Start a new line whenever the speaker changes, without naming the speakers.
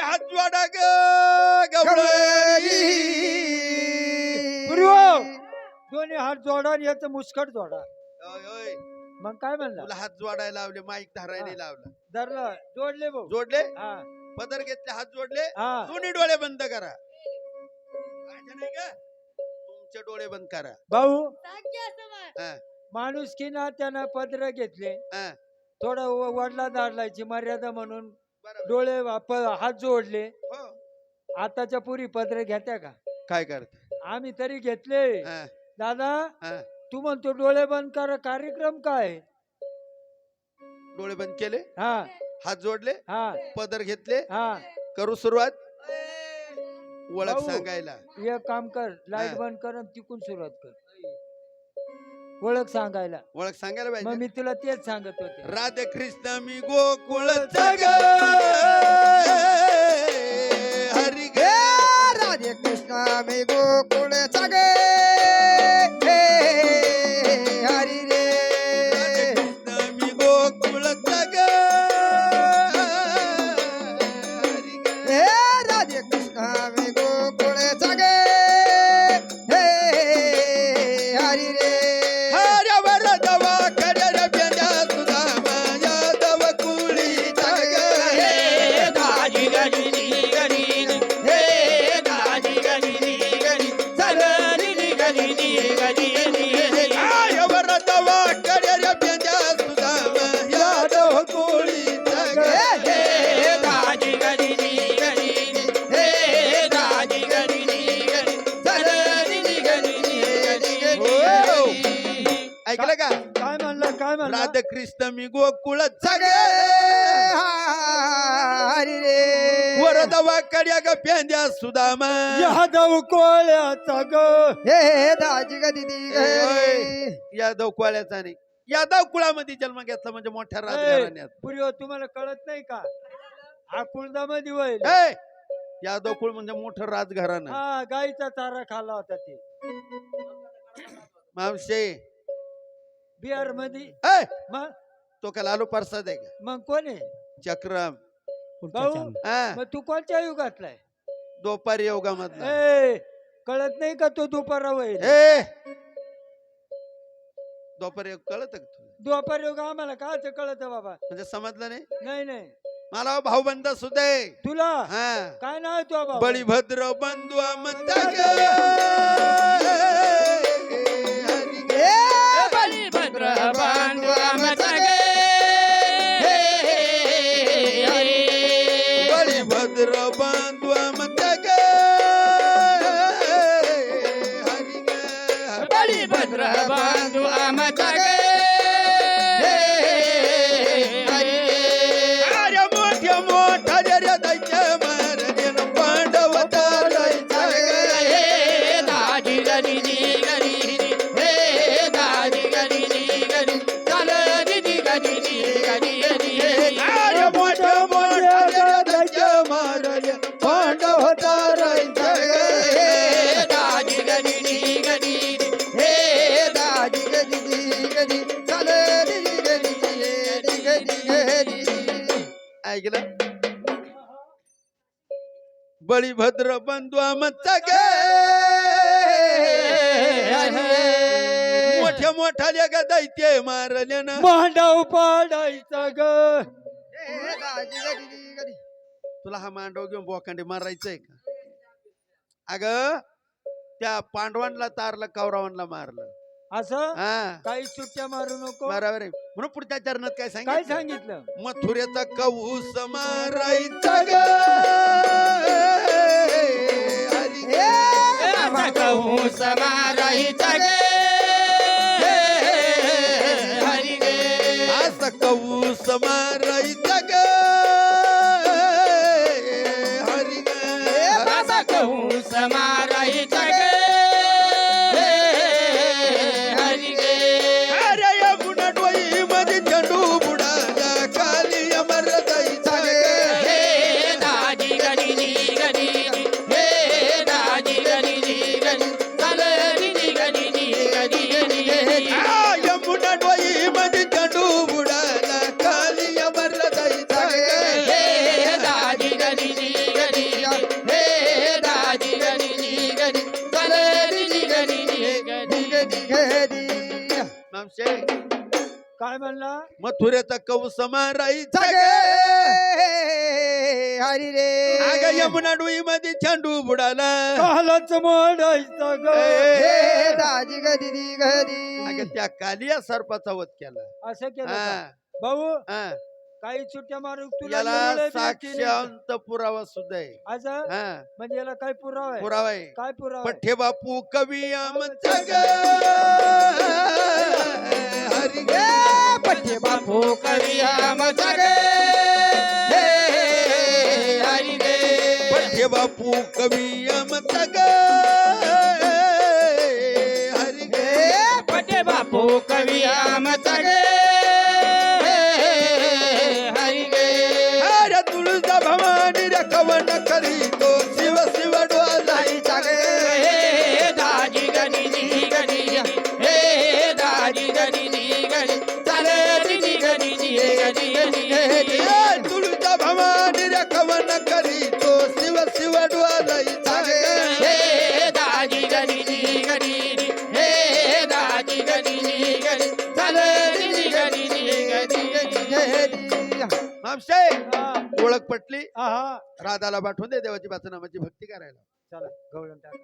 हात जोडा ग गवळणी
पूर्व दोन्ही हात जोडा आणि याचं मुस्कट जोडा.
ओय, ओय,
मग काय म्हणला
तुला हात जोडायला लावले माईक धरायला लावला.
धरलं. जोडले भाऊ.
जोडले?
हा.
पदर घेतले हात जोडले?
हा.
दोन्ही डोळे बंद करा. माझे नाही का? तुमचे डोळे बंद करा.
भाऊ
हा,
माणूस की ना त्यानं पत्र घेतले.
हा.
थोडं वडला दाडलायची मर्यादा म्हणून. डोळे वाप- हात जोडले.
हो.
आताच्या पुरी पत्र घेत्या का?
काय करते?
आम्ही तरी घेतले. दादा. तू म्हणतो डोळे बंद कर कार्यक्रम काय?
डोळे बंद केले?
हा.
हात जोडले?
हा.
पदर घेतले?
हा.
करू सुरुवात? ओळख. सांगायला.
एक काम कर
लाइट.
बंद कर आणि तिकून सुरुवात कर. ओळख सांगायला.
ओळख सांगायला
मग
पाहिजे
मी तुला तेच सांगत होते.
राधे कृष्ण मी गोकुळ जग. हरी ग
राधे कृष्ण मी गोकुळ गे
ऐकलं का?
काय म्हणलं काय म्हणलं?
राधे कृष्ण मी गोकुळ जग.
हरी रे.
वरदवा कड्या ग पेंद्या सुदामा.
यादव कोळ्याचा ग.
हे दाजी गदी दी
ओय. यादव कुळ्याचा नाही. यादव कुळामध्ये जन्म घेतला म्हणजे मोठ्या राजघराण्यात.
पुरी तुम्हाला कळत नाही का? हा कुळदामध्ये होईल.
ए, यादव कुळ म्हणजे मोठं राजघराणं.
हा गाईचा चारा खाला होता ते.
मावशे
बिहारमध्ये
तो का लालू प्रसाद आहे का?
मग कोण आहे?
चक्रम.
भाऊ मग तू कोणत्या युगातलाय?
दोपारी योगामधला
ए कळत नाही का तो दुपारा होईल
ए! दोपारी योग कळत का तुला?
दुपार युग आम्हाला काच कळत बाबा.
म्हणजे समजलं नाही?
नाही नाही.
मला भाऊ बंद सुद्धा आहे
तुला?
हा.
काय नाव आहे तो बाबा
बळीभद्र बंधू म्हणता ग
बलिभद्र बांधू आमचा गे हरी
अरे ऐकलं बळीभद्र बंधू आमचा ग. मोठ्या मोठ्या लेगा दैत्य मारल्यानं
मांडव पाडायचा ग.
तुला हा मांडव घेऊन बोकांडे मारायचंय का? अग त्या पांडवांना तारलं कौरवांना मारलं.
असं?
हा.
काही सुट्ट्या मारू नको.
बरोबर आहे. म्हणून पुढच्या चरणात काय
काय
सांगितलं?
सांगितलं
मथुरेचा कवूस मारायचा ग. हरी ग.
असा कहूँ समाराहीचा गे. हरी गे
असं कवूस मारायचा ग. हरी ग.
असा गे.
काय म्हणला?
मथुरेचा कौस मारायचा
गे. हरी रे.
यमुना डोई मध्ये चेंडू बुडाला.
कालच मोडायचा ग.
दाजी ग दिदी घरी
त्या कालिया सर्पाचा वध केला.
असं केलं भाऊ
हा.
काही सुट्ट्या मारू तुला
याला
निर्णय बी केली.
साक्षांत पुरावा सुद्धा आहे.
असं
हा?
म्हणजे याला काय पुरावा आहे?
पुरावा आहे.
काय पुरावा आहे?
पठ्ठे बापू कवी आमचा ग हरी ग
पठ्ठे बापू कवी आमचा गे हरी रे
पठ्ठे बापू कवी आमचा ग हरी ग
बापू कवी आमचा गे
तुळजा भवानी रे कवन करी तो शिव शिव डोलाई
हे दाजी गडी दी गडी हे दाजी गडी दी गडी चाले दी गडी दी गडी गडी
तुळजा भवानी रे कवन करी तो शिव शिव डोलाई
हे दाजी गडी दी गडी हे दाजी गडी दी गडी चाले दी गडी दी गडी गडी
मामशे
हा,
ओळख पटली. राधाला पाठवून दे देवाची नामाची भक्ती करायला.
चला गवळण टाक.